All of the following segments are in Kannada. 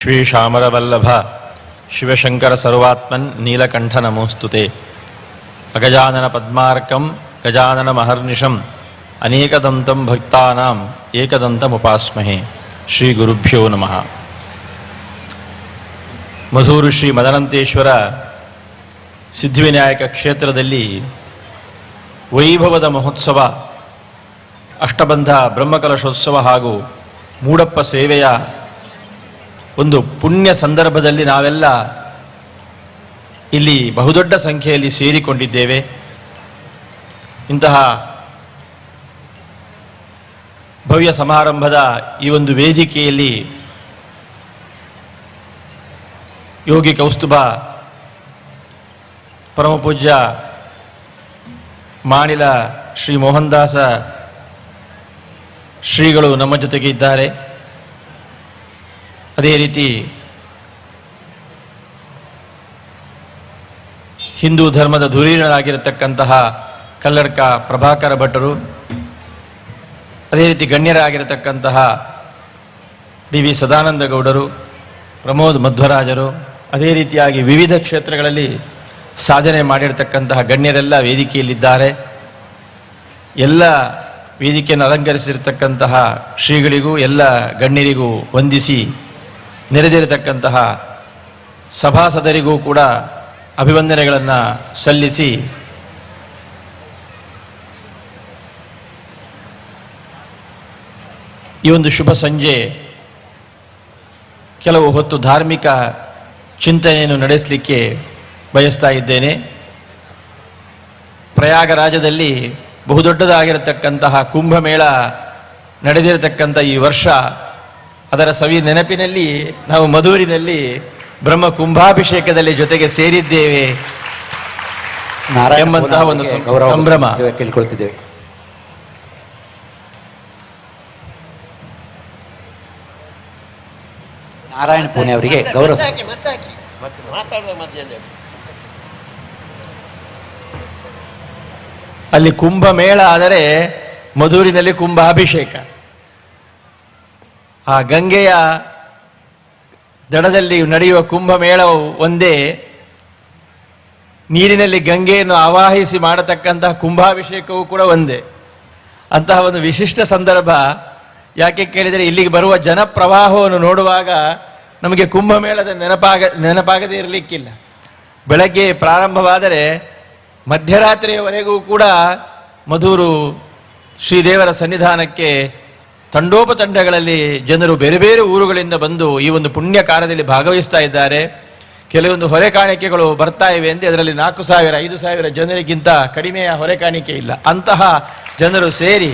ಶ್ರೀಶಾಮರವಲ್ಲಭ ಶಿವಶಂಕರ ಸರ್ವಾತ್ಮನ್ ನೀಲಕಂಠ ನಮೋಸ್ತುತೆ. ಅಗಜಾನನ ಪದ್ಮಾರ್ಕಂ, ಗಜಾನನ ಮಹರ್ನಿಶಂ, ಅನೇಕದಂತಂ ಭಕ್ತಾನಾಂ ಏಕದಂತಮುಪಾಸ್ಮಹೆ ಶ್ರೀ ಗುರುಭ್ಯೋ ನಮಃ. ಮಧೂರು ಶ್ರೀ ಮದನಂತೇಶ್ವರ ಸಿದ್ಧಿವಿನಾಯಕ ಕ್ಷೇತ್ರದಲ್ಲಿ ವೈಭವದ ಮಹೋತ್ಸವ, ಅಷ್ಟಬಂಧ ಬ್ರಹ್ಮಕಲಶೋತ್ಸವ ಹಾಗೂ ಮೂಡಪ್ಪ ಸೇವೆಯ ಒಂದು ಪುಣ್ಯ ಸಂದರ್ಭದಲ್ಲಿ ನಾವೆಲ್ಲ ಇಲ್ಲಿ ಬಹುದೊಡ್ಡ ಸಂಖ್ಯೆಯಲ್ಲಿ ಸೇರಿಕೊಂಡಿದ್ದೇವೆ. ಇಂತಹ ಭವ್ಯ ಸಮಾರಂಭದ ಈ ಒಂದು ವೇದಿಕೆಯಲ್ಲಿ ಯೋಗಿ ಕೌಸ್ತುಭ, ಪರಮಪೂಜ್ಯ ಮಾಣಿಲ ಶ್ರೀ ಮೋಹನ್ದಾಸ ಶ್ರೀಗಳು ನಮ್ಮ ಜೊತೆಗೆ ಇದ್ದಾರೆ. ಅದೇ ರೀತಿ ಹಿಂದೂ ಧರ್ಮದ ಧುರೀಣರಾಗಿರತಕ್ಕಂತಹ ಕಲ್ಲಡ್ಕ ಪ್ರಭಾಕರ ಭಟ್ಟರು, ಅದೇ ರೀತಿ ಗಣ್ಯರಾಗಿರತಕ್ಕಂತಹ ಡಿ ವಿ ಸದಾನಂದ ಗೌಡರು ಪ್ರಮೋದ್ ಮಧ್ವರಾಜರು, ಅದೇ ರೀತಿಯಾಗಿ ವಿವಿಧ ಕ್ಷೇತ್ರಗಳಲ್ಲಿ ಸಾಧನೆ ಮಾಡಿರತಕ್ಕಂತಹ ಗಣ್ಯರೆಲ್ಲ ವೇದಿಕೆಯಲ್ಲಿದ್ದಾರೆ. ಎಲ್ಲ ವೇದಿಕೆಯನ್ನು ಅಲಂಕರಿಸಿರ್ತಕ್ಕಂತಹ ಶ್ರೀಗಳಿಗೂ, ಎಲ್ಲ ಗಣ್ಯರಿಗೂ ವಂದಿಸಿ ನೆರೆದಿರತಕ್ಕಂತಹ ಸಭಾಸದರಿಗೂ ಕೂಡ ಅಭಿವಂದನೆಗಳನ್ನು ಸಲ್ಲಿಸಿ ಈ ಒಂದು ಶುಭ ಸಂಜೆ ಕೆಲವು ಹೊತ್ತು ಧಾರ್ಮಿಕ ಚಿಂತನೆಯನ್ನು ನಡೆಸಲಿಕ್ಕೆ ಬಯಸ್ತಾ ಇದ್ದೇನೆ. ಪ್ರಯಾಗರಾಜದಲ್ಲಿ ಬಹುದೊಡ್ಡದಾಗಿರತಕ್ಕಂತಹ ಕುಂಭಮೇಳ ನಡೆದಿರತಕ್ಕಂಥ ಈ ವರ್ಷ ಅದರ ಸವಿ ನೆನಪಿನಲ್ಲಿ ನಾವು ಮಧೂರಿನಲ್ಲಿ ಬ್ರಹ್ಮ ಕುಂಭಾಭಿಷೇಕದಲ್ಲಿ ಜೊತೆಗೆ ಸೇರಿದ್ದೇವೆ ಎಂಬಂತಹ ಒಂದು ಸಂಭ್ರಮ. ಕೇಳ್ಕೊಳ್ತಿದ್ದೇವೆ. ನಾರಾಯಣ ಪೂಣೆ ಅವರಿಗೆ ಗೌರವ ಅಲ್ಲಿ ಕುಂಭಮೇಳ ಆದರೆ ಮಧೂರಿನಲ್ಲಿ ಕುಂಭಾಭಿಷೇಕ. ಆ ಗಂಗೆಯ ದಡದಲ್ಲಿ ನಡೆಯುವ ಕುಂಭಮೇಳವು ಒಂದೇ. ನೀರಿನಲ್ಲಿ ಗಂಗೆಯನ್ನು ಆವಾಹಿಸಿ ಮಾಡತಕ್ಕಂತಹ ಕುಂಭಾಭಿಷೇಕವೂ ಕೂಡ ಒಂದೇ. ಅಂತಹ ಒಂದು ವಿಶಿಷ್ಟ ಸಂದರ್ಭ. ಯಾಕೆ ಕೇಳಿದರೆ ಇಲ್ಲಿಗೆ ಬರುವ ಜನಪ್ರವಾಹವನ್ನು ನೋಡುವಾಗ ನಮಗೆ ಕುಂಭಮೇಳದ ನೆನಪಾಗ, ನೆನಪಾಗದೇ ಇರಲಿಕ್ಕಿಲ್ಲ. ಬೆಳಗ್ಗೆ ಪ್ರಾರಂಭವಾದರೆ ಮಧ್ಯರಾತ್ರಿಯವರೆಗೂ ಕೂಡ ಮಧೂರು ಶ್ರೀದೇವರ ಸನ್ನಿಧಾನಕ್ಕೆ ತಂಡೋಪತಂಡಗಳಲ್ಲಿ ಜನರು ಬೇರೆ ಬೇರೆ ಊರುಗಳಿಂದ ಬಂದು ಈ ಒಂದು ಪುಣ್ಯ ಕಾರ್ಯದಲ್ಲಿ ಭಾಗವಹಿಸ್ತಾ ಇದ್ದಾರೆ. ಕೆಲವೊಂದು ಹೊರೆ ಕಾಣಿಕೆಗಳು ಬರ್ತಾ ಇವೆ ಅಂದರೆ ಅದರಲ್ಲಿ ನಾಲ್ಕು ಸಾವಿರ, ಐದು ಸಾವಿರ ಜನರಿಗಿಂತ ಕಡಿಮೆಯ ಹೊರೆ ಕಾಣಿಕೆ ಇಲ್ಲ. ಅಂತಹ ಜನರು ಸೇರಿ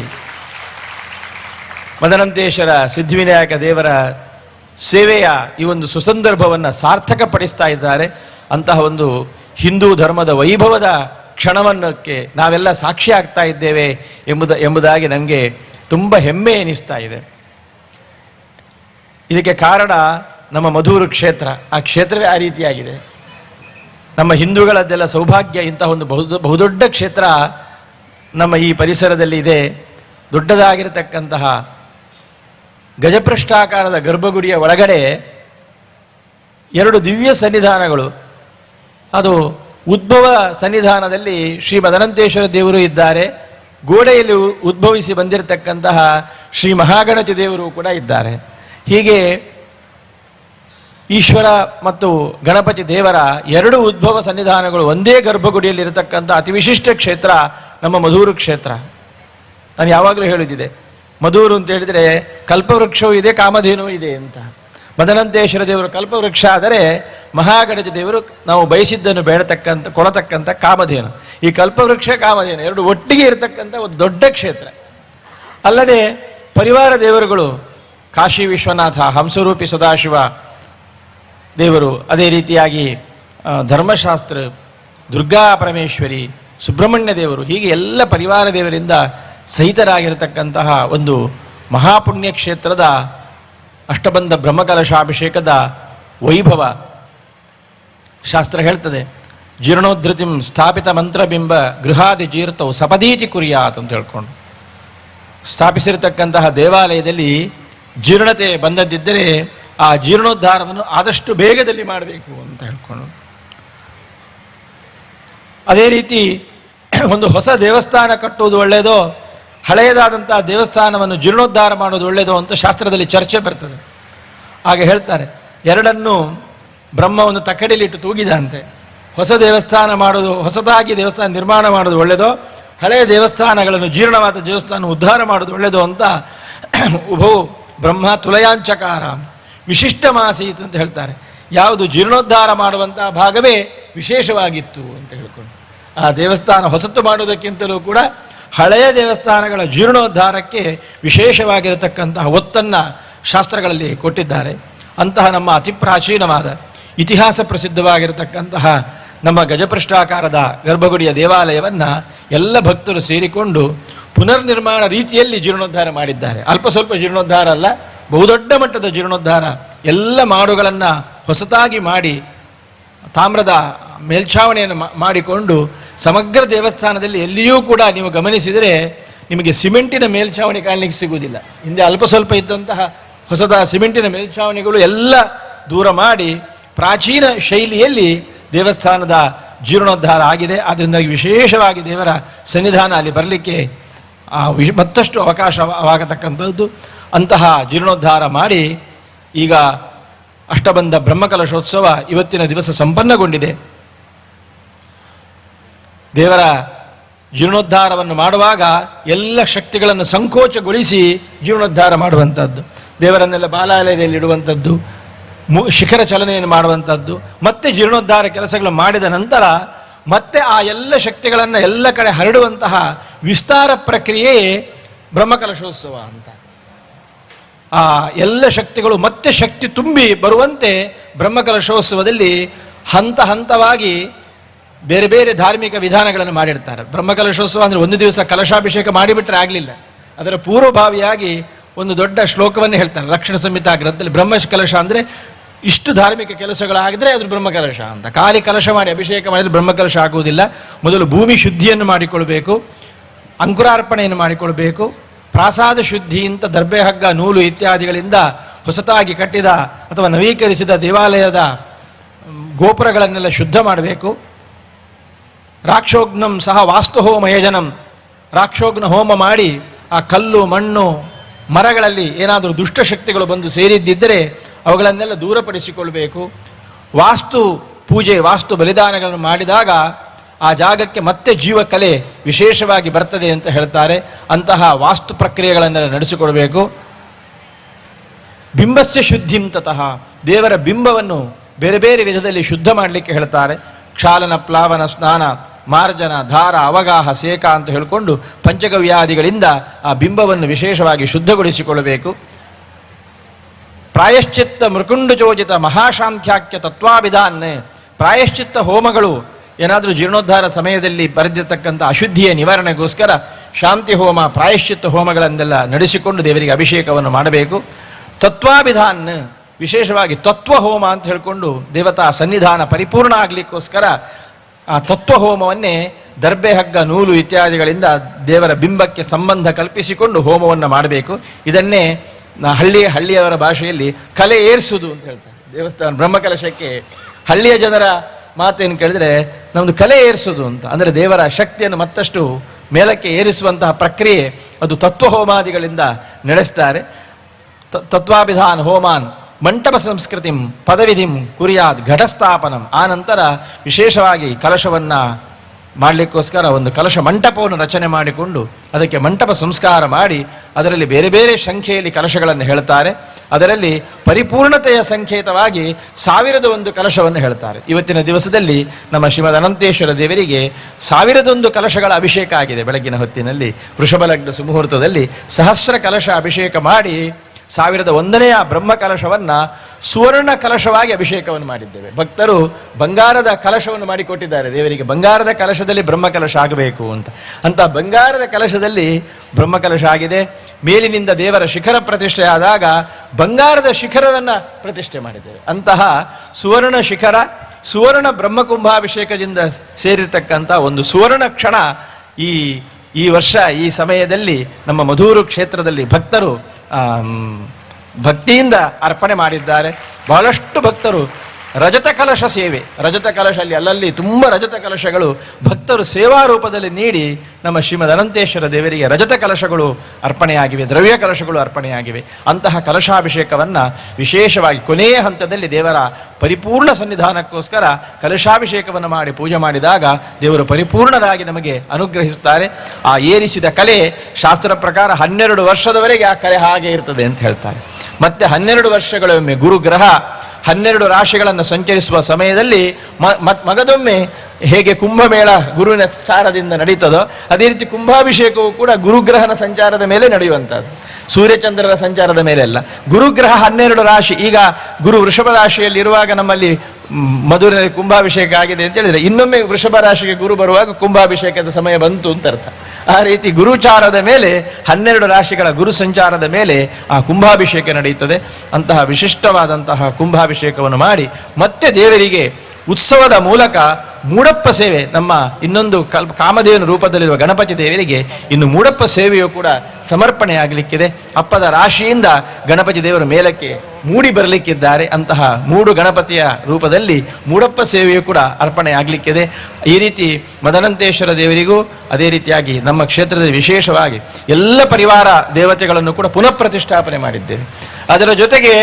ಮದನಂತೇಶ್ವರ ಸಿದ್ಧಿವಿನಾಯಕ ದೇವರ ಸೇವೆಯ ಈ ಒಂದು ಸುಸಂದರ್ಭವನ್ನು ಸಾರ್ಥಕಪಡಿಸ್ತಾ ಇದ್ದಾರೆ. ಅಂತಹ ಒಂದು ಹಿಂದೂ ಧರ್ಮದ ವೈಭವದ ಕ್ಷಣವನ್ನಕ್ಕೆ ನಾವೆಲ್ಲ ಸಾಕ್ಷಿ ಆಗ್ತಾ ಇದ್ದೇವೆ ಎಂಬುದ, ಎಂಬುದಾಗಿ ನನಗೆ ತುಂಬ ಹೆಮ್ಮೆ ಎನಿಸ್ತಾ ಇದೆ. ಇದಕ್ಕೆ ಕಾರಣ ನಮ್ಮ ಮಧೂರು ಕ್ಷೇತ್ರ. ಆ ಕ್ಷೇತ್ರವೇ ಆ ರೀತಿಯಾಗಿದೆ. ನಮ್ಮ ಹಿಂದೂಗಳದ್ದೆಲ್ಲ ಸೌಭಾಗ್ಯ ಇಂತಹ ಒಂದು ಬಹು ಬಹುದೊಡ್ಡ ಕ್ಷೇತ್ರ ನಮ್ಮ ಈ ಪರಿಸರದಲ್ಲಿ ಇದೆ. ದೊಡ್ಡದಾಗಿರತಕ್ಕಂತಹ ಗಜಪೃಷ್ಠಾಕಾರದ ಗರ್ಭಗುಡಿಯ ಒಳಗಡೆ ಎರಡು ದಿವ್ಯ ಸನ್ನಿಧಾನಗಳು. ಅದು ಉದ್ಭವ ಸನ್ನಿಧಾನದಲ್ಲಿ ಶ್ರೀ ಮದನಂತೇಶ್ವರ ದೇವರು ಇದ್ದಾರೆ. ಗೋಡೆಯಲ್ಲಿ ಉದ್ಭವಿಸಿ ಬಂದಿರತಕ್ಕಂತಹ ಶ್ರೀ ಮಹಾಗಣತಿ ದೇವರು ಕೂಡ ಇದ್ದಾರೆ. ಹೀಗೆ ಈಶ್ವರ ಮತ್ತು ಗಣಪತಿ ದೇವರ ಎರಡು ಉದ್ಭವ ಸನ್ನಿಧಾನಗಳು ಒಂದೇ ಗರ್ಭಗುಡಿಯಲ್ಲಿ ಇರತಕ್ಕಂಥ ಅತಿ ವಿಶಿಷ್ಟ ಕ್ಷೇತ್ರ, ನಮ್ಮ ಮಧೂರು ಕ್ಷೇತ್ರ. ನಾನು ಯಾವಾಗಲೂ ಹೇಳಿದ್ದಿದೆ ಮಧೂರು ಅಂತ ಹೇಳಿದರೆ ಕಲ್ಪವೃಕ್ಷವೂ ಇದೆ ಕಾಮಧೇನು ಇದೆ ಅಂತ. ಮದನಂತೇಶ್ವರ ದೇವರು ಕಲ್ಪವೃಕ್ಷ ಆದರೆ ಮಹಾಗಣಪತಿ ದೇವರು ನಾವು ಬಯಸಿದ್ದನ್ನು ಬೇಡತಕ್ಕಂಥ, ಕೊಡತಕ್ಕಂಥ ಕಾಮಧೇನು. ಈ ಕಲ್ಪವೃಕ್ಷ ಕಾಮಧೇನು ಎರಡು ಒಟ್ಟಿಗೆ ಇರತಕ್ಕಂಥ ಒಂದು ದೊಡ್ಡ ಕ್ಷೇತ್ರ. ಅಲ್ಲದೆ ಪರಿವಾರ ದೇವರುಗಳು ಕಾಶಿ ವಿಶ್ವನಾಥ, ಹಂಸರೂಪಿ ಸದಾಶಿವ ದೇವರು ಅದೇ ರೀತಿಯಾಗಿ ಧರ್ಮಶಾಸ್ತ್ರ, ದುರ್ಗಾ ಪರಮೇಶ್ವರಿ, ಸುಬ್ರಹ್ಮಣ್ಯ ದೇವರು ಹೀಗೆ ಎಲ್ಲ ಪರಿವಾರ ದೇವರಿಂದ ಸಹಿತರಾಗಿರತಕ್ಕಂತಹ ಒಂದು ಮಹಾಪುಣ್ಯ ಕ್ಷೇತ್ರದ ಅಷ್ಟಬಂಧ ಬ್ರಹ್ಮಕಲಶಾಭಿಷೇಕದ ವೈಭವ ಶಾಸ್ತ್ರ ಹೇಳ್ತದೆ, ಜೀರ್ಣೋದ್ಧತಿಂ ಸ್ಥಾಪಿತ ಮಂತ್ರಬಿಂಬ ಗೃಹಾದಿ ಜೀರ್ತವು ಸಪದೀತಿ ಕುರಿಯಾತ್ ಅಂತ ಹೇಳ್ಕೊಂಡು. ಸ್ಥಾಪಿಸಿರತಕ್ಕಂತಹ ದೇವಾಲಯದಲ್ಲಿ ಜೀರ್ಣತೆ ಬಂದದ್ದಿದ್ದರೆ ಆ ಜೀರ್ಣೋದ್ಧಾರವನ್ನು ಆದಷ್ಟು ಬೇಗದಲ್ಲಿ ಮಾಡಬೇಕು ಅಂತ ಹೇಳ್ಕೊಂಡು. ಅದೇ ರೀತಿ ಒಂದು ಹೊಸ ದೇವಸ್ಥಾನ ಕಟ್ಟುವುದು ಒಳ್ಳೆಯದೋ ಹಳೆಯದಾದಂತಹ ದೇವಸ್ಥಾನವನ್ನು ಜೀರ್ಣೋದ್ಧಾರ ಮಾಡೋದು ಒಳ್ಳೆಯದೋ ಅಂತ ಶಾಸ್ತ್ರದಲ್ಲಿ ಚರ್ಚೆ ಬರ್ತದೆ. ಹಾಗೆ ಹೇಳ್ತಾರೆ, ಎರಡನ್ನು ಬ್ರಹ್ಮ ಒಂದು ತಕ್ಕಡಿಲಿಟ್ಟು ತೂಗಿದಂತೆ. ಹೊಸ ದೇವಸ್ಥಾನ ಮಾಡೋದು ಹೊಸದಾಗಿ ದೇವಸ್ಥಾನ ನಿರ್ಮಾಣ ಮಾಡೋದು ಒಳ್ಳೆಯದೋ, ಹಳೆಯ ದೇವಸ್ಥಾನಗಳನ್ನು, ಜೀರ್ಣವಾದ ದೇವಸ್ಥಾನ ಉದ್ಧಾರ ಮಾಡೋದು ಒಳ್ಳೆಯದು ಅಂತ ಉಭವು ಬ್ರಹ್ಮ ತುಲಯಾಂಚಕಾರ ವಿಶಿಷ್ಟ ಮಾಸೀತ್ ಅಂತ ಹೇಳ್ತಾರೆ. ಯಾವುದು ಜೀರ್ಣೋದ್ಧಾರ ಮಾಡುವಂಥ ಭಾಗವೇ ವಿಶೇಷವಾಗಿತ್ತು ಅಂತ ಹೇಳ್ಕೊಂಡು. ಆ ದೇವಸ್ಥಾನ ಹೊಸತು ಮಾಡುವುದಕ್ಕಿಂತಲೂ ಕೂಡ ಹಳೆಯ ದೇವಸ್ಥಾನಗಳ ಜೀರ್ಣೋದ್ಧಾರಕ್ಕೆ ವಿಶೇಷವಾಗಿರತಕ್ಕಂತಹ ಒತ್ತನ್ನು ಶಾಸ್ತ್ರಗಳಲ್ಲಿ ಕೊಟ್ಟಿದ್ದಾರೆ. ಅಂತಹ ನಮ್ಮ ಅತಿ ಪ್ರಾಚೀನವಾದ ಇತಿಹಾಸ ಪ್ರಸಿದ್ಧವಾಗಿರತಕ್ಕಂತಹ ನಮ್ಮ ಗಜಪೃಷ್ಠಾಕಾರದ ಗರ್ಭಗುಡಿಯ ದೇವಾಲಯವನ್ನು ಎಲ್ಲ ಭಕ್ತರು ಸೇರಿಕೊಂಡು ಪುನರ್ನಿರ್ಮಾಣ ರೀತಿಯಲ್ಲಿ ಜೀರ್ಣೋದ್ಧಾರ ಮಾಡಿದ್ದಾರೆ. ಅಲ್ಪ ಸ್ವಲ್ಪ ಜೀರ್ಣೋದ್ಧಾರ ಅಲ್ಲ, ಬಹುದೊಡ್ಡ ಮಟ್ಟದ ಜೀರ್ಣೋದ್ಧಾರ ಎಲ್ಲ ಮಾಡುಗಳನ್ನು ಹೊಸತಾಗಿ ಮಾಡಿ, ತಾಮ್ರದ ಮೇಲ್ಛಾವಣೆಯನ್ನು ಮಾಡಿಕೊಂಡು ಸಮಗ್ರ ದೇವಸ್ಥಾನದಲ್ಲಿ ಎಲ್ಲಿಯೂ ಕೂಡ ನೀವು ಗಮನಿಸಿದರೆ ನಿಮಗೆ ಸಿಮೆಂಟಿನ ಮೇಲ್ಛಾವಣಿ ಕಾಣಲಿಕ್ಕೆ ಸಿಗುವುದಿಲ್ಲ. ಹಿಂದೆ ಅಲ್ಪ ಸ್ವಲ್ಪ ಇದ್ದಂತಹ ಹೊಸದ ಸಿಮೆಂಟಿನ ಮೇಲ್ಛಾವಣಿಗಳು ಎಲ್ಲ ದೂರ ಮಾಡಿ ಪ್ರಾಚೀನ ಶೈಲಿಯಲ್ಲಿ ದೇವಸ್ಥಾನದ ಜೀರ್ಣೋದ್ಧಾರ ಆಗಿದೆ. ಆದ್ದರಿಂದ ವಿಶೇಷವಾಗಿ ದೇವರ ಸನ್ನಿಧಾನ ಅಲ್ಲಿ ಬರಲಿಕ್ಕೆ ಮತ್ತಷ್ಟು ಅವಕಾಶವಾಗತಕ್ಕಂಥದ್ದು ಅಂತಹ ಜೀರ್ಣೋದ್ಧಾರ ಮಾಡಿ ಈಗ ಅಷ್ಟಬಂಧ ಬ್ರಹ್ಮಕಲಶೋತ್ಸವ ಇವತ್ತಿನ ದಿವಸ ಸಂಪನ್ನಗೊಂಡಿದೆ. ದೇವರ ಜೀರ್ಣೋದ್ಧಾರವನ್ನು ಮಾಡುವಾಗ ಎಲ್ಲ ಶಕ್ತಿಗಳನ್ನು ಸಂಕೋಚಗೊಳಿಸಿ ಜೀರ್ಣೋದ್ಧಾರ ಮಾಡುವಂಥದ್ದು. ದೇವರನ್ನೆಲ್ಲ ಬಾಲಾಲಯದಲ್ಲಿ ಇಡುವಂಥದ್ದು ಶಿಖರ ಚಲನೆಯನ್ನು ಮಾಡುವಂಥದ್ದು, ಮತ್ತೆ ಜೀರ್ಣೋದ್ಧಾರ ಕೆಲಸಗಳು ಮಾಡಿದ ನಂತರ ಮತ್ತೆ ಆ ಎಲ್ಲ ಶಕ್ತಿಗಳನ್ನು ಎಲ್ಲ ಕಡೆ ಹರಡುವಂತಹ ವಿಸ್ತಾರ ಪ್ರಕ್ರಿಯೆಯೇ ಬ್ರಹ್ಮಕಲಶೋತ್ಸವ ಅಂತ. ಆ ಎಲ್ಲ ಶಕ್ತಿಗಳು ಮತ್ತೆ ಶಕ್ತಿ ತುಂಬಿ ಬರುವಂತೆ ಬ್ರಹ್ಮಕಲಶೋತ್ಸವದಲ್ಲಿ ಹಂತ ಹಂತವಾಗಿ ಬೇರೆ ಬೇರೆ ಧಾರ್ಮಿಕ ವಿಧಾನಗಳನ್ನು ಮಾಡಿರ್ತಾರೆ. ಬ್ರಹ್ಮಕಲಶೋತ್ಸವ ಅಂದರೆ ಒಂದು ದಿವಸ ಕಲಶಾಭಿಷೇಕ ಮಾಡಿಬಿಟ್ರೆ ಆಗಲಿಲ್ಲ. ಅದರ ಪೂರ್ವಭಾವಿಯಾಗಿ ಒಂದು ದೊಡ್ಡ ಶ್ಲೋಕವನ್ನು ಹೇಳ್ತಾರೆ. ಲಕ್ಷಣ ಸಂಹಿತಾ ಗ್ರಂಥದಲ್ಲಿ ಬ್ರಹ್ಮ ಕಲಶ ಅಂದರೆ ಇಷ್ಟು ಧಾರ್ಮಿಕ ಕೆಲಸಗಳಾಗಿದ್ರೆ ಅದು ಬ್ರಹ್ಮಕಲಶ ಅಂತ. ಖಾಲಿ ಕಲಶ ಮಾಡಿ ಅಭಿಷೇಕ ಮಾಡಿದ್ರೆ ಬ್ರಹ್ಮಕಲಶ ಆಗುವುದಿಲ್ಲ. ಮೊದಲು ಭೂಮಿ ಶುದ್ಧಿಯನ್ನು ಮಾಡಿಕೊಳ್ಬೇಕು, ಅಂಕುರಾರ್ಪಣೆಯನ್ನು ಮಾಡಿಕೊಳ್ಬೇಕು, ಪ್ರಾಸಾದ ಶುದ್ಧಿ ಅಂತ ದರ್ಬೆ ಹಗ್ಗ, ನೂಲು ಇತ್ಯಾದಿಗಳಿಂದ ಹೊಸತಾಗಿ ಕಟ್ಟಿದ ಅಥವಾ ನವೀಕರಿಸಿದ ದೇವಾಲಯದ ಗೋಪುರಗಳನ್ನೆಲ್ಲ ಶುದ್ಧ ಮಾಡಬೇಕು. ರಾಕ್ಷೋಗ್ನಂ ಸಹ ವಾಸ್ತು ಯಜನಂ. ರಾಕ್ಷೋಗ್ನ ಹೋಮ ಮಾಡಿ ಆ ಕಲ್ಲು, ಮಣ್ಣು, ಮರಗಳಲ್ಲಿ ಏನಾದರೂ ದುಷ್ಟಶಕ್ತಿಗಳು ಬಂದು ಸೇರಿದ್ದಿದ್ದರೆ ಅವುಗಳನ್ನೆಲ್ಲ ದೂರಪಡಿಸಿಕೊಳ್ಬೇಕು ವಾಸ್ತು ಪೂಜೆ, ವಾಸ್ತು ಬಲಿದಾನಗಳನ್ನು ಮಾಡಿದಾಗ ಆ ಜಾಗಕ್ಕೆ ಮತ್ತೆ ಜೀವಕಲೆ ವಿಶೇಷವಾಗಿ ಬರ್ತದೆ ಅಂತ ಹೇಳ್ತಾರೆ. ಅಂತಹ ವಾಸ್ತು ಪ್ರಕ್ರಿಯೆಗಳನ್ನೆಲ್ಲ ನಡೆಸಿಕೊಡಬೇಕು. ಬಿಂಬಸ್ಯ ಶುದ್ಧಿಂತತಃ ದೇವರ ಬಿಂಬವನ್ನು ಬೇರೆ ಬೇರೆ ವಿಧದಲ್ಲಿ ಶುದ್ಧ ಮಾಡಲಿಕ್ಕೆ ಹೇಳ್ತಾರೆ. ಕ್ಷಾಲನ, ಪ್ಲಾವನ, ಸ್ನಾನ, ಮಾರ್ಜನ, ಧಾರ, ಅವಗಾಹ, ಸೇಕ ಅಂತ ಹೇಳಿಕೊಂಡು ಪಂಚಗವ್ಯಾದಿಗಳಿಂದ ಆ ಬಿಂಬವನ್ನು ವಿಶೇಷವಾಗಿ ಶುದ್ಧಗೊಳಿಸಿಕೊಳ್ಳಬೇಕು. ಪ್ರಾಯಶ್ಚಿತ್ತ ಮೃಕುಂಡಜೋಜಿತ ಮಹಾಶಾಂತ್ಯಾಖ್ಯ ತತ್ವಾಭಿಧಾನ್. ಪ್ರಾಯಶ್ಚಿತ್ತ ಹೋಮಗಳು ಏನಾದರೂ ಜೀರ್ಣೋದ್ಧಾರ ಸಮಯದಲ್ಲಿ ಬರೆದಿರ್ತಕ್ಕಂಥ ಅಶುದ್ಧಿಯ ನಿವಾರಣೆಗೋಸ್ಕರ ಶಾಂತಿ ಹೋಮ, ಪ್ರಾಯಶ್ಚಿತ್ತ ಹೋಮಗಳನ್ನೆಲ್ಲ ನಡೆಸಿಕೊಂಡು ದೇವರಿಗೆ ಅಭಿಷೇಕವನ್ನು ಮಾಡಬೇಕು. ತತ್ವಾಭಿಧಾನ್ ವಿಶೇಷವಾಗಿ ತತ್ವ ಹೋಮ ಅಂತ ಹೇಳಿಕೊಂಡು ದೇವತಾ ಸನ್ನಿಧಾನ ಪರಿಪೂರ್ಣ ಆಗಲಿಕ್ಕೋಸ್ಕರ ಆ ತತ್ವ ಹೋಮವನ್ನೇ ದರ್ಬೆ, ಹಗ್ಗ, ನೂಲು ಇತ್ಯಾದಿಗಳಿಂದ ದೇವರ ಬಿಂಬಕ್ಕೆ ಸಂಬಂಧ ಕಲ್ಪಿಸಿಕೊಂಡು ಹೋಮವನ್ನು ಮಾಡಬೇಕು. ಇದನ್ನೇ ನಾ ಹಳ್ಳಿ ಹಳ್ಳಿಯವರ ಭಾಷೆಯಲ್ಲಿ ಕಲೆ ಏರಿಸುವುದು ಅಂತ ಹೇಳ್ತಾರೆ. ದೇವಸ್ಥಾನ ಬ್ರಹ್ಮಕಲಶಕ್ಕೆ ಹಳ್ಳಿಯ ಜನರ ಮಾತೇನು ಕೇಳಿದ್ರೆ ನಮ್ಮದು ಕಲೆ ಏರಿಸೋದು ಅಂತ. ಅಂದರೆ ದೇವರ ಶಕ್ತಿಯನ್ನು ಮತ್ತಷ್ಟು ಮೇಲಕ್ಕೆ ಏರಿಸುವಂತಹ ಪ್ರಕ್ರಿಯೆ ಅದು ತತ್ವ ಹೋಮಾದಿಗಳಿಂದ ನಡೆಸ್ತಾರೆ ತತ್ವಾಭಿಧಾನ್ ಹೋಮಾನ್ ಮಂಟಪ ಸಂಸ್ಕೃತಿಂ ಪದವಿಧಿಂ ಕುರಿಯಾದ್ ಘಟಸ್ಥಾಪನಂ. ಆ ನಂತರ ವಿಶೇಷವಾಗಿ ಕಲಶವನ್ನು ಮಾಡಲಿಕ್ಕೋಸ್ಕರ ಒಂದು ಕಲಶ ಮಂಟಪವನ್ನು ರಚನೆ ಮಾಡಿಕೊಂಡು ಅದಕ್ಕೆ ಮಂಟಪ ಸಂಸ್ಕಾರ ಮಾಡಿ ಅದರಲ್ಲಿ ಬೇರೆ ಬೇರೆ ಸಂಖ್ಯೆಯಲ್ಲಿ ಕಲಶಗಳನ್ನು ಹೇಳ್ತಾರೆ. ಅದರಲ್ಲಿ ಪರಿಪೂರ್ಣತೆಯ ಸಂಕೇತವಾಗಿ ಸಾವಿರದ ಒಂದು ಕಲಶವನ್ನು ಹೇಳ್ತಾರೆ. ಇವತ್ತಿನ ದಿವಸದಲ್ಲಿ ನಮ್ಮ ಶ್ರೀಮದ್ ಅನಂತೇಶ್ವರ ದೇವರಿಗೆ ಸಾವಿರದೊಂದು ಕಲಶಗಳ ಅಭಿಷೇಕ ಆಗಿದೆ. ಬೆಳಗಿನ ಹೊತ್ತಿನಲ್ಲಿ ವೃಷಭಲಗ್ನ ಸುಮುಹೂರ್ತದಲ್ಲಿ ಸಹಸ್ರ ಕಲಶ ಅಭಿಷೇಕ ಮಾಡಿ ಸಾವಿರದ ಒಂದನೆಯ ಬ್ರಹ್ಮ ಕಲಶವನ್ನ ಸುವರ್ಣ ಕಲಶವಾಗಿ ಅಭಿಷೇಕವನ್ನು ಮಾಡಿದ್ದೇವೆ. ಭಕ್ತರು ಬಂಗಾರದ ಕಲಶವನ್ನು ಮಾಡಿಕೊಟ್ಟಿದ್ದಾರೆ. ದೇವರಿಗೆ ಬಂಗಾರದ ಕಲಶದಲ್ಲಿ ಬ್ರಹ್ಮಕಲಶ ಆಗಬೇಕು ಅಂತ. ಅಂತ ಬಂಗಾರದ ಕಲಶದಲ್ಲಿ ಬ್ರಹ್ಮಕಲಶ ಆಗಿದೆ. ಮೇಲಿನಿಂದ ದೇವರ ಶಿಖರ ಪ್ರತಿಷ್ಠೆ ಆದಾಗ ಬಂಗಾರದ ಶಿಖರವನ್ನು ಪ್ರತಿಷ್ಠೆ ಮಾಡಿದ್ದೇವೆ. ಅಂತಹ ಸುವರ್ಣ ಶಿಖರ, ಸುವರ್ಣ ಬ್ರಹ್ಮಕುಂಭಾಭಿಷೇಕದಿಂದ ಸೇರಿರ್ತಕ್ಕಂಥ ಒಂದು ಸುವರ್ಣ ಕ್ಷಣ ಈ ಈ ವರ್ಷ, ಈ ಸಮಯದಲ್ಲಿ ನಮ್ಮ ಮಧೂರು ಕ್ಷೇತ್ರದಲ್ಲಿ ಭಕ್ತರು ಭಕ್ತಿಯಿಂದ ಅರ್ಪಣೆ ಮಾಡಿದ್ದಾರೆ. ಬಹಳಷ್ಟು ಭಕ್ತರು ರಜತ ಕಲಶ ಸೇವೆ. ರಜತ ಕಲಶ ಅಲ್ಲಿ ಅಲ್ಲಲ್ಲಿ ತುಂಬ ರಜತ ಕಲಶಗಳು ಭಕ್ತರು ಸೇವಾ ರೂಪದಲ್ಲಿ ನೀಡಿ ನಮ್ಮ ಶ್ರೀಮದ್ ಅನಂತೇಶ್ವರ ದೇವರಿಗೆ ರಜತ ಕಲಶಗಳು ಅರ್ಪಣೆಯಾಗಿವೆ, ದ್ರವ್ಯ ಕಲಶಗಳು ಅರ್ಪಣೆಯಾಗಿವೆ. ಅಂತಹ ಕಲಶಾಭಿಷೇಕವನ್ನು ವಿಶೇಷವಾಗಿ ಕೊನೆಯ ಹಂತದಲ್ಲಿ ದೇವರ ಪರಿಪೂರ್ಣ ಸನ್ನಿಧಾನಕ್ಕೋಸ್ಕರ ಕಲಶಾಭಿಷೇಕವನ್ನು ಮಾಡಿ ಪೂಜೆ ಮಾಡಿದಾಗ ದೇವರು ಪರಿಪೂರ್ಣರಾಗಿ ನಮಗೆ ಅನುಗ್ರಹಿಸುತ್ತಾರೆ. ಆ ಏರಿಸಿದ ಕಲೆ ಶಾಸ್ತ್ರ ಪ್ರಕಾರ ಹನ್ನೆರಡು ವರ್ಷದವರೆಗೆ ಆ ಕಲೆ ಹಾಗೆ ಇರ್ತದೆ ಅಂತ ಹೇಳ್ತಾರೆ. ಮತ್ತೆ ಹನ್ನೆರಡು ವರ್ಷಗಳೊಮ್ಮೆ ಗುರುಗ್ರಹ ಹನ್ನೆರಡು ರಾಶಿಗಳನ್ನು ಸಂಚರಿಸುವ ಸಮಯದಲ್ಲಿ ಮಗದೊಮ್ಮೆ ಹೇಗೆ ಕುಂಭಮೇಳ ಗುರುವಿನ ಸ್ಥಾನದಿಂದ ನಡೀತದೋ, ಅದೇ ರೀತಿ ಕುಂಭಾಭಿಷೇಕವು ಕೂಡ ಗುರುಗ್ರಹನ ಸಂಚಾರದ ಮೇಲೆ ನಡೆಯುವಂಥದ್ದು. ಸೂರ್ಯಚಂದ್ರರ ಸಂಚಾರದ ಮೇಲೆ ಅಲ್ಲ. ಗುರುಗ್ರಹ ಹನ್ನೆರಡು ರಾಶಿ, ಈಗ ಗುರು ವೃಷಭ ರಾಶಿಯಲ್ಲಿ ಇರುವಾಗ ನಮ್ಮಲ್ಲಿ ಮಧುರಿನಲ್ಲಿ ಕುಂಭಾಭಿಷೇಕ ಆಗಿದೆ ಅಂತ ಹೇಳಿದರೆ, ಇನ್ನೊಮ್ಮೆ ವೃಷಭ ರಾಶಿಗೆ ಗುರು ಬರುವಾಗ ಕುಂಭಾಭಿಷೇಕದ ಸಮಯ ಬಂತು ಅಂತ ಅರ್ಥ. ಆ ರೀತಿ ಗುರುಚಾರದ ಮೇಲೆ, ಹನ್ನೆರಡು ರಾಶಿಗಳ ಗುರು ಸಂಚಾರದ ಮೇಲೆ ಆ ಕುಂಭಾಭಿಷೇಕ ನಡೆಯುತ್ತದೆ. ಅಂತಹ ವಿಶಿಷ್ಟವಾದಂತಹ ಕುಂಭಾಭಿಷೇಕವನ್ನು ಮಾಡಿ ಮತ್ತೆ ದೇವರಿಗೆ ಉತ್ಸವದ ಮೂಲಕ ಮೂಡಪ್ಪ ಸೇವೆ, ನಮ್ಮ ಇನ್ನೊಂದು ಕಲ್, ಕಾಮದೇವನ ರೂಪದಲ್ಲಿರುವ ಗಣಪತಿ ದೇವರಿಗೆ ಇನ್ನು ಮೂಡಪ್ಪ ಸೇವೆಯು ಕೂಡ ಸಮರ್ಪಣೆಯಾಗಲಿಕ್ಕಿದೆ. ಅಪ್ಪದ ರಾಶಿಯಿಂದ ಗಣಪತಿ ದೇವರ ಮೇಲಕ್ಕೆ ಮೂಡಿ ಬರಲಿಕ್ಕಿದ್ದಾರೆ. ಅಂತಹ ಮೂಡು ಗಣಪತಿಯ ರೂಪದಲ್ಲಿ ಮೂಡಪ್ಪ ಸೇವೆಯು ಕೂಡ ಅರ್ಪಣೆ ಆಗಲಿಕ್ಕಿದೆ ಈ ರೀತಿ ಮದನಂತೇಶ್ವರ ದೇವರಿಗೂ ಅದೇ ರೀತಿಯಾಗಿ ನಮ್ಮ ಕ್ಷೇತ್ರದಲ್ಲಿ ವಿಶೇಷವಾಗಿ ಎಲ್ಲ ಪರಿವಾರ ದೇವತೆಗಳನ್ನು ಕೂಡ ಪುನಃ ಪ್ರತಿಷ್ಠಾಪನೆ ಮಾಡಿದ್ದೇವೆ. ಅದರ ಜೊತೆಗೆ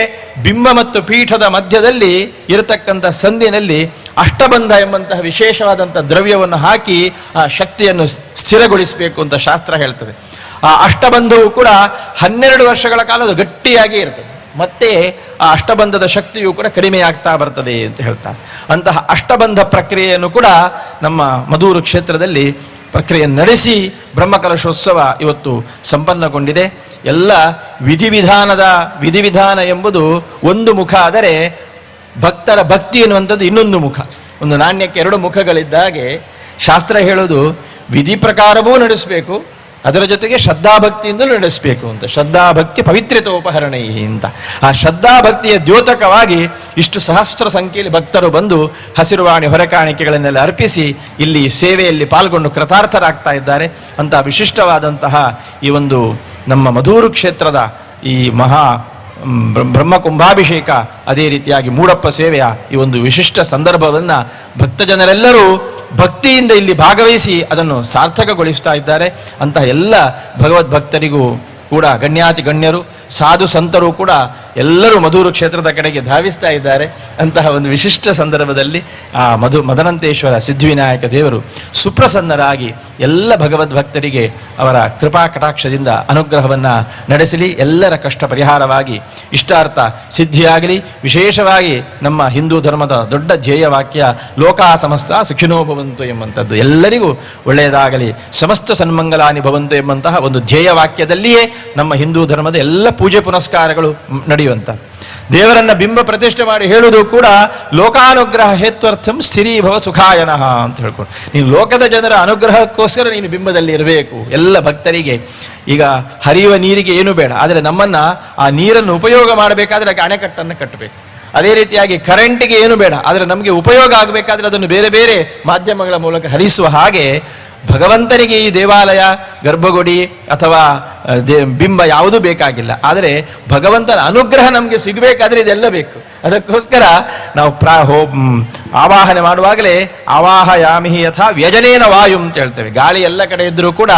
ಬಿಂಬ ಮತ್ತು ಪೀಠದ ಮಧ್ಯದಲ್ಲಿ ಇರತಕ್ಕಂಥ ಸಂದಿನಲ್ಲಿ ಅಷ್ಟಬಂಧ ಎಂಬಂತಹ ವಿಶೇಷವಾದಂಥ ದ್ರವ್ಯವನ್ನು ಹಾಕಿ ಆ ಶಕ್ತಿಯನ್ನು ಸ್ಥಿರಗೊಳಿಸಬೇಕು ಅಂತ ಶಾಸ್ತ್ರ ಹೇಳ್ತದೆ. ಆ ಅಷ್ಟಬಂಧವು ಕೂಡ ಹನ್ನೆರಡು ವರ್ಷಗಳ ಕಾಲ ಅದು ಗಟ್ಟಿಯಾಗಿ ಇರ್ತದೆ. ಮತ್ತೆ ಆ ಅಷ್ಟಬಂಧದ ಶಕ್ತಿಯು ಕೂಡ ಕಡಿಮೆಯಾಗ್ತಾ ಬರ್ತದೆ ಅಂತ ಹೇಳ್ತಾರೆ ಅಂತಹ ಅಷ್ಟಬಂಧ ಪ್ರಕ್ರಿಯೆಯನ್ನು ಕೂಡ ನಮ್ಮ ಮಧೂರು ಕ್ಷೇತ್ರದಲ್ಲಿ ಪ್ರಕ್ರಿಯೆ ನಡೆಸಿ ಬ್ರಹ್ಮಕಲಶೋತ್ಸವ ಇವತ್ತು ಸಂಪನ್ನಗೊಂಡಿದೆ. ಎಲ್ಲ ವಿಧಿವಿಧಾನದ ವಿಧಿವಿಧಾನ ಎಂಬುದು ಒಂದು ಮುಖ ಆದರೆ ಭಕ್ತರ ಭಕ್ತಿ ಎನ್ನುವಂಥದ್ದು ಇನ್ನೊಂದು ಮುಖ. ಒಂದು ನಾಣ್ಯಕ್ಕೆ ಎರಡು ಮುಖಗಳಿದ್ದಾಗೆ ಶಾಸ್ತ್ರ ಹೇಳೋದು ವಿಧಿ ಪ್ರಕಾರವೂ ನಡೆಸಬೇಕು ಅದರ ಜೊತೆಗೆ ಶ್ರದ್ಧಾಭಕ್ತಿಯಿಂದಲೂ ನಡೆಸಬೇಕು ಅಂತ. ಶ್ರದ್ಧಾಭಕ್ತಿ ಪವಿತ್ರತೋಪಹರಣೈ ಅಂತ. ಆ ಶ್ರದ್ಧಾಭಕ್ತಿಯ ದ್ಯೋತಕವಾಗಿ ಇಷ್ಟು ಸಹಸ್ರ ಸಂಖ್ಯೆಯಲ್ಲಿ ಭಕ್ತರು ಬಂದು ಹಸಿರುವಾಣಿ ಹೊರಕಾಣಿಕೆಗಳನ್ನೆಲ್ಲ ಅರ್ಪಿಸಿ ಇಲ್ಲಿ ಸೇವೆಯಲ್ಲಿ ಪಾಲ್ಗೊಂಡು ಕೃತಾರ್ಥರಾಗ್ತಾ ಇದ್ದಾರೆ. ಅಂತ ವಿಶಿಷ್ಟವಾದಂತಹ ಈ ಒಂದು ನಮ್ಮ ಮಧೂರು ಕ್ಷೇತ್ರದ ಈ ಮಹಾ ಬ್ರಹ್ಮ ಕುಂಭಾಭಿಷೇಕ ಅದೇ ರೀತಿಯಾಗಿ ಮೂಡಪ್ಪ ಸೇವೆಯ ಈ ಒಂದು ವಿಶಿಷ್ಟ ಸಂದರ್ಭವನ್ನು ಭಕ್ತ ಜನರೆಲ್ಲರೂ ಭಕ್ತಿಯಿಂದ ಇಲ್ಲಿ ಭಾಗವಹಿಸಿ ಅದನ್ನು ಸಾರ್ಥಕಗೊಳಿಸ್ತಾ ಇದ್ದಾರೆ. ಅಂತಹ ಎಲ್ಲ ಭಗವದ್ಭಕ್ತರಿಗೂ ಕೂಡ ಗಣ್ಯಾತಿ ಗಣ್ಯರು ಸಾಧು ಸಂತರು ಕೂಡ ಎಲ್ಲರೂ ಮಧುರು ಕ್ಷೇತ್ರದ ಕಡೆಗೆ ಧಾವಿಸ್ತಾ ಇದ್ದಾರೆ. ಅಂತಹ ಒಂದು ವಿಶಿಷ್ಟ ಸಂದರ್ಭದಲ್ಲಿ ಆ ಮಧು ಮದನಂತೇಶ್ವರ ಸಿದ್ಧಿವಿನಾಯಕ ದೇವರು ಸುಪ್ರಸನ್ನರಾಗಿ ಎಲ್ಲ ಭಗವದ್ಭಕ್ತರಿಗೆ ಅವರ ಕೃಪಾ ಕಟಾಕ್ಷದಿಂದ ಅನುಗ್ರಹವನ್ನು ನಡೆಸಲಿ. ಎಲ್ಲರ ಕಷ್ಟ ಪರಿಹಾರವಾಗಿ ಇಷ್ಟಾರ್ಥ ಸಿದ್ಧಿಯಾಗಲಿ. ವಿಶೇಷವಾಗಿ ನಮ್ಮ ಹಿಂದೂ ಧರ್ಮದ ದೊಡ್ಡ ಧ್ಯೇಯವಾಕ್ಯ ಲೋಕಾ ಸಮಸ್ತ ಸುಖಿನೋ ಭವಂತು ಎಂಬಂಥದ್ದು. ಎಲ್ಲರಿಗೂ ಒಳ್ಳೆಯದಾಗಲಿ. ಸಮಸ್ತ ಸನ್ಮಂಗಲಾನಿ ಭವಂತು ಎಂಬಂತಹ ಒಂದು ಧ್ಯೇಯವಾಕ್ಯದಲ್ಲಿಯೇ ನಮ್ಮ ಹಿಂದೂ ಧರ್ಮದ ಎಲ್ಲ ಪೂಜೆ ಪುನಸ್ಕಾರಗಳು ನಡೆಯುವಂಥ ದೇವರನ್ನ ಬಿಂಬ ಪ್ರತಿಷ್ಠೆ ಮಾಡಿ ಹೇಳುವುದು ಕೂಡ ಲೋಕಾನುಗ್ರಹ ಹೇತ್ವರ್ಥಂ ಸ್ಥಿರೀಭವ ಸುಖಾಯನಃ ಅಂತ ಹೇಳ್ಕೊಂಡು. ನೀನು ಲೋಕದ ಜನರ ಅನುಗ್ರಹಕ್ಕೋಸ್ಕರ ನೀನು ಬಿಂಬದಲ್ಲಿ ಇರಬೇಕು. ಎಲ್ಲ ಭಕ್ತರಿಗೆ ಈಗ ಹರಿಯುವ ನೀರಿಗೆ ಏನು ಬೇಡ. ಆದರೆ ನಮ್ಮನ್ನ ಆ ನೀರನ್ನು ಉಪಯೋಗ ಮಾಡಬೇಕಾದ್ರೆ ಅದಕ್ಕೆ ಅಣೆಕಟ್ಟನ್ನು ಕಟ್ಟಬೇಕು. ಅದೇ ರೀತಿಯಾಗಿ ಕರೆಂಟಿಗೆ ಏನು ಬೇಡ. ಆದರೆ ನಮಗೆ ಉಪಯೋಗ ಆಗಬೇಕಾದ್ರೆ ಅದನ್ನು ಬೇರೆ ಬೇರೆ ಮಾಧ್ಯಮಗಳ ಮೂಲಕ ಹರಿಸುವ ಹಾಗೆ ಭಗವಂತನಿಗೆ ಈ ದೇವಾಲಯ, ಗರ್ಭಗುಡಿ ಅಥವಾ ದೇ, ಬಿಂಬ ಯಾವುದೂ ಬೇಕಾಗಿಲ್ಲ. ಆದರೆ ಭಗವಂತನ ಅನುಗ್ರಹ ನಮಗೆ ಸಿಗಬೇಕಾದ್ರೆ ಇದೆಲ್ಲ ಬೇಕು. ಅದಕ್ಕೋಸ್ಕರ ನಾವು ಪ್ರಾ ಹೋ ಆವಾಹನೆ ಮಾಡುವಾಗಲೇ ಆವಾಹ ಯಾಮಿಹಿ ಅಥವಾ ವ್ಯಜನೇನ ವಾಯು ಅಂತ ಹೇಳ್ತೇವೆ. ಗಾಳಿ ಎಲ್ಲ ಕಡೆ ಇದ್ದರೂ ಕೂಡ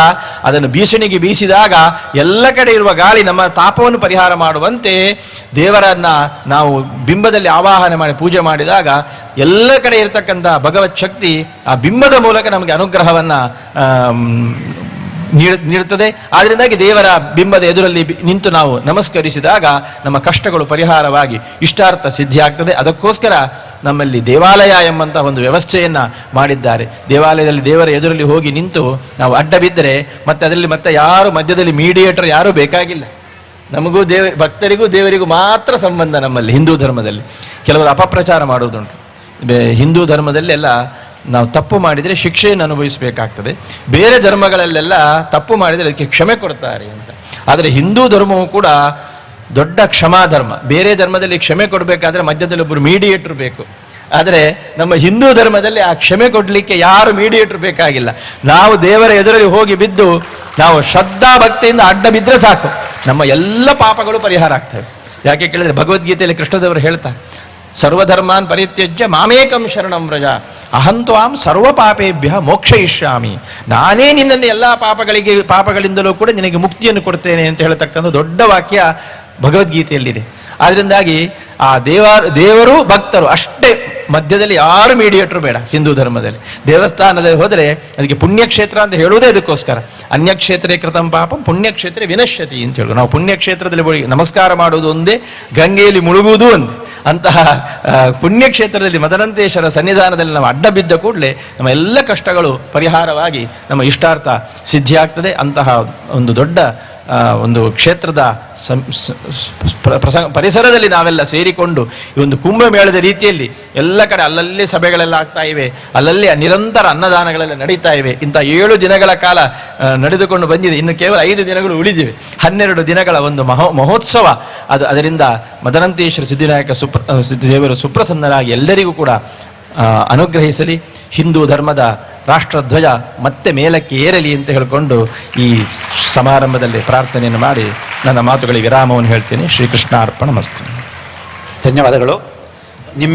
ಅದನ್ನು ಬೀಸಣಿಗೆ ಬೀಸಿದಾಗ ಎಲ್ಲ ಕಡೆ ಇರುವ ಗಾಳಿ ನಮ್ಮ ತಾಪವನ್ನು ಪರಿಹಾರ ಮಾಡುವಂತೆ ದೇವರನ್ನ ನಾವು ಬಿಂಬದಲ್ಲಿ ಆವಾಹನೆ ಮಾಡಿ ಪೂಜೆ ಮಾಡಿದಾಗ ಎಲ್ಲ ಕಡೆ ಇರತಕ್ಕಂಥ ಭಗವತ್ ಶಕ್ತಿ ಆ ಬಿಂಬದ ಮೂಲಕ ನಮಗೆ ಅನುಗ್ರಹವನ್ನ ನೀಡುತ್ತದೆ. ಆದ್ದರಿಂದಾಗಿ ದೇವರ ಬಿಂಬದ ಎದುರಲ್ಲಿ ನಿಂತು ನಾವು ನಮಸ್ಕರಿಸಿದಾಗ ನಮ್ಮ ಕಷ್ಟಗಳು ಪರಿಹಾರವಾಗಿ ಇಷ್ಟಾರ್ಥ ಸಿದ್ಧಿಯಾಗ್ತದೆ ಅದಕ್ಕೋಸ್ಕರ ನಮ್ಮಲ್ಲಿ ದೇವಾಲಯ ಎಂಬಂತಹ ಒಂದು ವ್ಯವಸ್ಥೆಯನ್ನು ಮಾಡಿದ್ದಾರೆ. ದೇವಾಲಯದಲ್ಲಿ ದೇವರ ಎದುರಲ್ಲಿ ಹೋಗಿ ನಿಂತು ನಾವು ಅಡ್ಡ ಬಿದ್ದರೆ ಮತ್ತೆ ಅದರಲ್ಲಿ ಮತ್ತೆ ಯಾರು ಮಧ್ಯದಲ್ಲಿ ಮೀಡಿಯೇಟರ್ ಯಾರೂ ಬೇಕಾಗಿಲ್ಲ. ನಮಗೂ ದೇವ ಭಕ್ತರಿಗೂ ದೇವರಿಗೂ ಮಾತ್ರ ಸಂಬಂಧ ನಮ್ಮಲ್ಲಿ ಹಿಂದೂ ಧರ್ಮದಲ್ಲಿ. ಕೆಲವರು ಅಪಪ್ರಚಾರ ಮಾಡುವುದುಂಟು. ಹಿಂದೂ ಹಿಂದೂ ಧರ್ಮದಲ್ಲೆಲ್ಲ ನಾವು ತಪ್ಪು ಮಾಡಿದರೆ ಶಿಕ್ಷೆಯನ್ನು ಅನುಭವಿಸಬೇಕಾಗ್ತದೆ. ಬೇರೆ ಧರ್ಮಗಳಲ್ಲೆಲ್ಲ ತಪ್ಪು ಮಾಡಿದರೆ ಅದಕ್ಕೆ ಕ್ಷಮೆ ಕೊಡ್ತಾರೆ ಅಂತ. ಆದರೆ ಹಿಂದೂ ಧರ್ಮವು ಕೂಡ ದೊಡ್ಡ ಕ್ಷಮಾ ಧರ್ಮ ಬೇರೆ ಧರ್ಮದಲ್ಲಿ ಕ್ಷಮೆ ಕೊಡಬೇಕಾದ್ರೆ ಮಧ್ಯದಲ್ಲಿ ಒಬ್ಬರು ಮೀಡಿಯೇಟ್ರು ಬೇಕು. ಆದರೆ ನಮ್ಮ ಹಿಂದೂ ಧರ್ಮದಲ್ಲಿ ಆ ಕ್ಷಮೆ ಕೊಡಲಿಕ್ಕೆ ಯಾರು ಮೀಡಿಯೇಟರ್ ಬೇಕಾಗಿಲ್ಲ. ನಾವು ದೇವರ ಎದುರಲ್ಲಿ ಹೋಗಿ ಬಿದ್ದು ನಾವು ಶ್ರದ್ಧಾ ಭಕ್ತಿಯಿಂದ ಅಡ್ಡ ಬಿದ್ದರೆ ಸಾಕು. ನಮ್ಮ ಎಲ್ಲ ಪಾಪಗಳು ಪರಿಹಾರ ಆಗ್ತವೆ. ಯಾಕೆ ಕೇಳಿದ್ರೆ ಭಗವದ್ಗೀತೆಯಲ್ಲಿ ಕೃಷ್ಣದೇವರು ಹೇಳ್ತಾ ಸರ್ವಧರ್ಮಾನ್ ಪರಿತ್ಯಜ್ಯ ಮಾಮೇಕಂ ಶರಣಂ ವ್ರಜ. ಅಹಂತ್ವಾಂ ಸರ್ವ ಪಾಪೇಭ್ಯ ಮೋಕ್ಷಯಿಷ್ಯಾಮಿ. ನಾನೇ ನಿನ್ನನ್ನು ಎಲ್ಲ ಪಾಪಗಳಿಗೆ, ಪಾಪಗಳಿಂದಲೂ ಕೂಡ ನಿನಗೆ ಮುಕ್ತಿಯನ್ನು ಕೊಡ್ತೇನೆ ಅಂತ ಹೇಳ್ತಕ್ಕಂಥ ದೊಡ್ಡ ವಾಕ್ಯ ಭಗವದ್ಗೀತೆಯಲ್ಲಿದೆ. ಆದ್ರಿಂದಾಗಿ ಆ ದೇವ ದೇವರು ಭಕ್ತರು ಅಷ್ಟೇ ಮಧ್ಯದಲ್ಲಿ ಯಾರು ಮೀಡಿಯೇಟರ್ ಬೇಡ ಹಿಂದೂ ಧರ್ಮದಲ್ಲಿ. ದೇವಸ್ಥಾನದಲ್ಲಿ ಹೋದರೆ ಅದಕ್ಕೆ ಪುಣ್ಯಕ್ಷೇತ್ರ ಅಂತ ಹೇಳುವುದೇ ಅದಕ್ಕೋಸ್ಕರ ಅನ್ಯಕ್ಷೇತ್ರೇ ಕೃತಂ ಪಾಪಂ, ಪುಣ್ಯಕ್ಷೇತ್ರ ವಿನಶ್ಯತಿ ಅಂತ ಹೇಳುದು. ನಾವು ಪುಣ್ಯಕ್ಷೇತ್ರದಲ್ಲಿ ಹೋಗಿ ನಮಸ್ಕಾರ ಮಾಡುವುದು ಒಂದೇ, ಗಂಗೆಯಲ್ಲಿ ಮುಳುಗುವುದು ಒಂದೇ. ಅಂತಹ ಪುಣ್ಯಕ್ಷೇತ್ರದಲ್ಲಿ ಮದನಂತೇಶ್ವರ ಸನ್ನಿಧಾನದಲ್ಲಿ ನಾವು ಅಡ್ಡ ಬಿದ್ದ ಕೂಡಲೇ ನಮ್ಮ ಎಲ್ಲ ಕಷ್ಟಗಳು ಪರಿಹಾರವಾಗಿ ನಮ್ಮ ಇಷ್ಟಾರ್ಥ ಸಿದ್ಧಿಯಾಗ್ತದೆ. ಅಂತಹ ಒಂದು ದೊಡ್ಡ ಒಂದು ಕ್ಷೇತ್ರದ ಪ್ರಸಂಗ ಪರಿಸರದಲ್ಲಿ ನಾವೆಲ್ಲ ಸೇರಿಕೊಂಡು ಈ ಒಂದು ಕುಂಭಮೇಳದ ರೀತಿಯಲ್ಲಿ ಎಲ್ಲ ಕಡೆ ಅಲ್ಲಲ್ಲಿ ಸಭೆಗಳೆಲ್ಲ ಆಗ್ತಾ ಇವೆ. ಅಲ್ಲಲ್ಲಿ ನಿರಂತರ ಅನ್ನದಾನಗಳೆಲ್ಲ ನಡೀತಾ ಇವೆ. ಇಂಥ ಏಳು ದಿನಗಳ ಕಾಲ ನಡೆದುಕೊಂಡು ಬಂದಿದೆ. ಇನ್ನು ಕೇವಲ ಐದು ದಿನಗಳು ಉಳಿದಿವೆ. ಹನ್ನೆರಡು ದಿನಗಳ ಒಂದು ಮಹೋ, ಮಹೋತ್ಸವ. ಅದು ಅದರಿಂದ ಮದನಂತೇಶ್ವರ ಸಿದ್ಧಿನಾಯಕ ಸುಪ್ರ ದೇವರು ಸುಪ್ರಸನ್ನರಾಗಿ ಎಲ್ಲರಿಗೂ ಕೂಡ ಅನುಗ್ರಹಿಸಲಿ. ಹಿಂದೂ ಧರ್ಮದ ರಾಷ್ಟ್ರಧ್ವಜ ಮತ್ತೆ ಮೇಲಕ್ಕೆ ಏರಲಿ ಅಂತ ಹೇಳಿಕೊಂಡು ಈ ಸಮಾರಂಭದಲ್ಲಿ ಪ್ರಾರ್ಥನೆಯನ್ನು ಮಾಡಿ ನನ್ನ ಮಾತುಗಳಿಗೆ ವಿರಾಮವನ್ನು ಹೇಳ್ತೀನಿ. ಶ್ರೀಕೃಷ್ಣ ಅರ್ಪಣ ಮಸ್ತು ಧನ್ಯವಾದಗಳು. ನಿಮ್ಮ